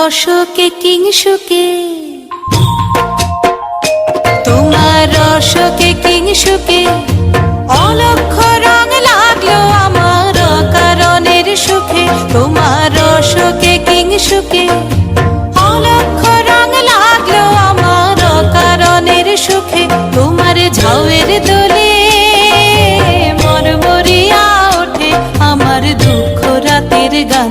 রসকে কিংসুকে তোমার রসকে কিংসুকে অলক্ষ রং লাগল আমার কারণের সুখে। তোমার রসকে কিংসুকে অলক্ষ রং লাগল আমার কারণের সুখে। তোমার ঝাউয়ের দোলে মরমরিয়া ওঠে। আমার দুঃখ রাতের গান